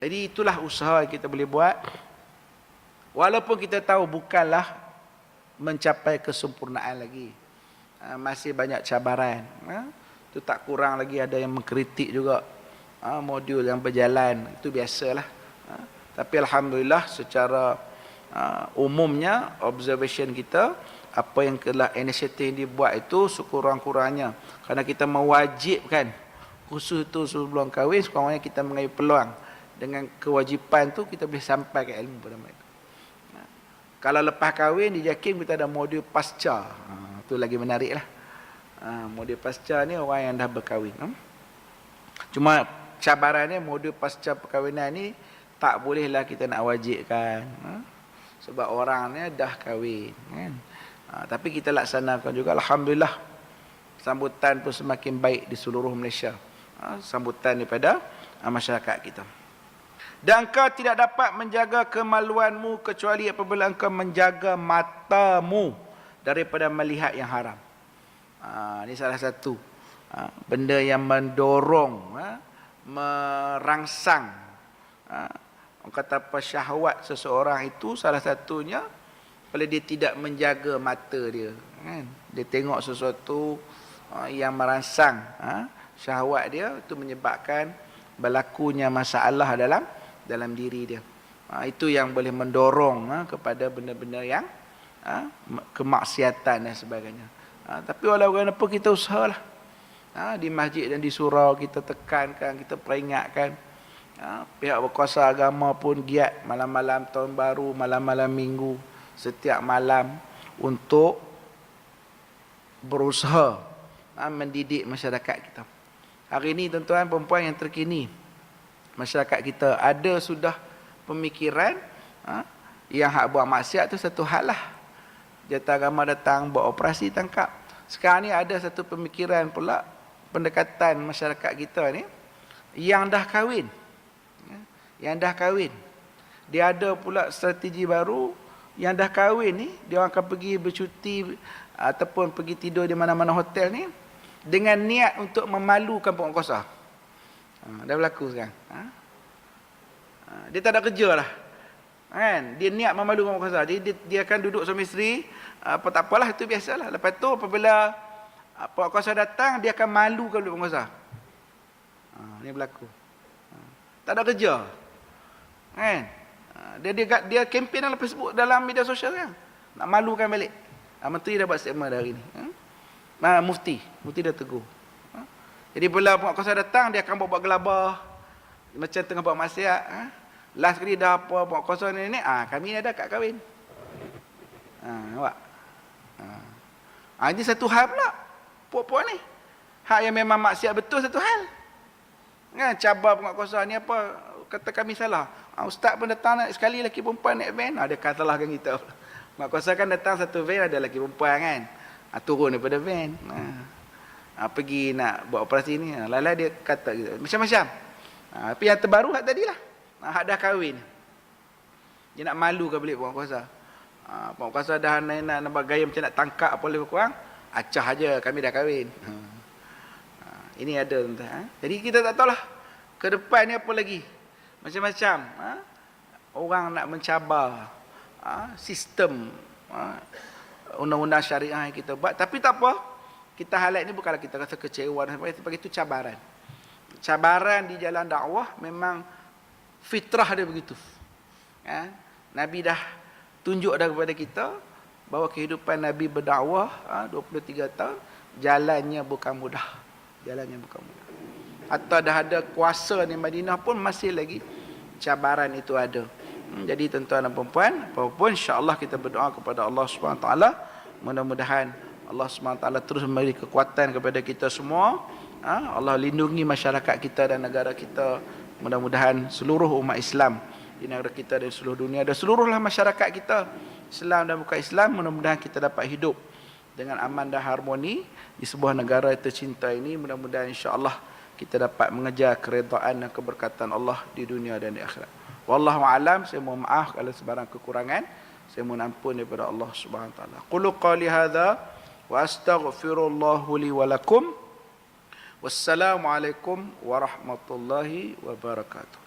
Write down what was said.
Jadi itulah usaha yang kita boleh buat. Walaupun kita tahu bukanlah mencapai kesempurnaan lagi. Ha, masih banyak cabaran. Ha? Itu tak kurang lagi ada yang mengkritik juga ha, modul yang berjalan. Itu biasalah. Ha? Tapi Alhamdulillah secara ha, umumnya observation kita apa yang telah inisiatif yang dibuat itu sekurang-kurangnya kerana kita mewajibkan khusus itu sebelum kahwin sekurang-kurangnya kita mengambil peluang dengan kewajipan tu kita boleh sampai ke ilmu pada mereka. Ha. Kalau lepas kahwin di JAKIM kita ada modul pasca. Ha, tu lagi menarik lah. Ha, modul pasca ni orang yang dah berkahwin. Ha? Cuma cabarannya modul pasca perkahwinan ni tak bolehlah kita nak wajibkan. Ha? Sebab orang ni dah kahwin. Kan? Ha, tapi kita laksanakan juga. Alhamdulillah. Sambutan pun semakin baik di seluruh Malaysia. Ha, sambutan daripada ha, masyarakat kita. Dan kau tidak dapat menjaga kemaluanmu kecuali apabila engkau menjaga matamu daripada melihat yang haram. Ha, ini salah satu ha, benda yang mendorong, ha, merangsang. Ha, orang kata apa syahwat seseorang itu salah satunya kalau dia tidak menjaga mata dia kan dia tengok sesuatu uh, yang merangsang uh, syahwat dia itu menyebabkan berlakunya masalah dalam dalam diri dia. Uh, itu yang boleh mendorong uh, kepada benda-benda yang uh, kemaksiatan dan sebagainya. Uh, tapi walaupun apa kita usahalah. Uh, di masjid dan di surau kita tekankan kita peringatkan. Uh, pihak berkuasa agama pun giat malam-malam tahun baru malam-malam minggu setiap malam untuk berusaha ha, mendidik masyarakat kita. Hari ini tuan-tuan perempuan yang terkini masyarakat kita ada sudah pemikiran ha, yang hak buat maksiat tu satu hal lah. Jatah agama datang buat operasi tangkap. Sekarang ni ada satu pemikiran pula pendekatan masyarakat kita ni yang dah kahwin. Ha, yang dah kahwin. Dia ada pula strategi baru yang dah kahwin ni dia orang akan pergi bercuti ataupun pergi tidur di mana-mana hotel ni dengan niat untuk memalukan kosa. Ha, dah berlaku sekarang. Ha? ha? Dia tak ada kerja lah. Kan? Dia niat memalukan pokok kosa. Jadi dia, dia akan duduk suami isteri. Apa tak apalah itu biasalah. Lepas tu apabila pokok kosa datang dia akan malukan pokok kosa. Ha, ini berlaku. Ha. Tak ada kerja. Kan? dia dia dia kempen dalam Facebook dalam media sosial kan nak malukan balik ha, menteri dah buat statement dah hari ni ha? mufti mufti dah tegur ha? Jadi bila penguat kuasa datang dia akan buat-buat gelabah macam tengah buat maksiat ha? last kali dah apa penguat kuasa ni ni ha, kami ada kat kahwin ha nampak ha. ha ini satu hal pula puak-puak ni hak yang memang maksiat betul satu hal kan cabar penguat kuasa ni apa kata kami salah. Ha, ustaz pun datang nak sekali lelaki perempuan naik van. Ha, dia kata kita. Mak kuasa kan datang satu van ada lelaki perempuan kan. Ha, turun daripada van. Ha. Ha, pergi nak buat operasi ni. Ha, Lala dia kata gitu. Macam-macam. Ha, tapi yang terbaru hak tadi lah. Ha, hak dah kahwin. Dia nak malu ke balik puan kuasa. Ha, puan kuasa dah nak, nak, nak gaya macam nak tangkap apa lebih kurang. Acah aja kami dah kahwin. Ha. Ini ada tuan-tuan. Ha. Jadi kita tak tahulah. Ke depan ni apa lagi. Macam-macam. Ha? Orang nak mencabar ha? sistem ha? undang-undang syariah yang kita buat. Tapi tak apa. Kita highlight ni bukanlah kita rasa kecewa. Tapi itu cabaran. Cabaran di jalan dakwah memang fitrah dia begitu. Ha? Nabi dah tunjuk dah kepada kita bahawa kehidupan Nabi berdakwah ha? 23 tahun jalannya bukan mudah. Jalannya bukan mudah atau dah ada kuasa di Madinah pun masih lagi cabaran itu ada. Hmm, jadi tuan-tuan dan puan apapun insya-Allah kita berdoa kepada Allah Subhanahu taala mudah-mudahan Allah taala terus memberi kekuatan kepada kita semua. Ha? Allah lindungi masyarakat kita dan negara kita. Mudah-mudahan seluruh umat Islam di negara kita dan seluruh dunia dan seluruhlah masyarakat kita Islam dan bukan Islam mudah-mudahan kita dapat hidup dengan aman dan harmoni di sebuah negara tercinta ini mudah-mudahan insya-Allah kita dapat mengejar keredaan dan keberkatan Allah di dunia dan di akhirat. Wallahu alam, saya mohon maaf kalau sebarang kekurangan. Saya mohon ampun daripada Allah Subhanahu taala. Qul qali hadza wa astaghfirullah li wa lakum. Wassalamualaikum warahmatullahi wabarakatuh.